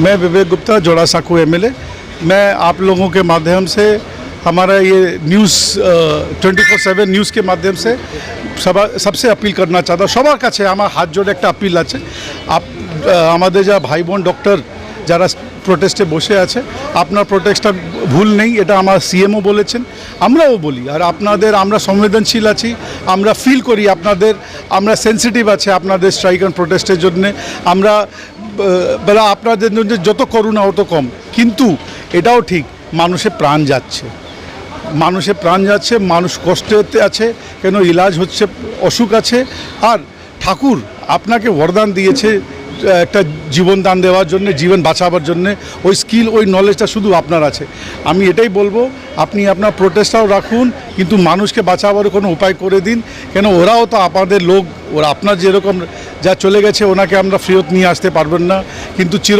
मैं विवेक गुप्ता जोड़ा साकू एमएलए मैं आप लोगों के माध्यम से हमारा ये न्यूज़ টোয়েন্টি ফোর সেভেন নিউজকে মাধ্যম সে সবা সবসে আপিল করনা চাহতা সবার কাছে আমার হাত জোড়ে একটা আপিল আছে আপ আহ, আমাদের যা ভাই বোন ডক্টর যারা প্রোটেস্টে বসে আছে আপনার প্রোটেস্টটা ভুল নেই এটা আমার সিএমও বলেছেন আমরাও বলি আর আপনাদের আমরা সংবেদনশীল আছি আমরা ফিল করি আপনাদের আমরা সেন্সিটিভ আছে আপনাদের স্ট্রাইক অ্যান্ড প্রোটেস্টের জন্যে আমরা আহ, বেলা আপনাদের যত করুণা, অত কম। কিন্তু এটাও ঠিক, মানুষের প্রাণ যাচ্ছে। মানুষের প্রাণ যাচ্ছে, মানুষ কষ্টেতে আছে, কেন ইলাজ হচ্ছে, অসুখ আছে। আর ঠাকুর আপনাকে বরদান দিয়েছে, একটা জীবন দান দেওয়ার জন্য, জীবন বাঁচাবার জন্য। ওই স্কিল ওই নলেজটা শুধু আপনার আছে। আমি এটাই বলব, আপনি আপনার প্রোটেস্টটাও রাখুন, কিন্তু মানুষকে বাঁচাবার কোনো উপায় করে দিন। কেন ওরাও তো আপনাদের লোক, ওরা আপনার যেরকম যা চলে গেছে ওনাকে আমরা ফেরত নিয়ে আসতে পারবেন না। কিন্তু চির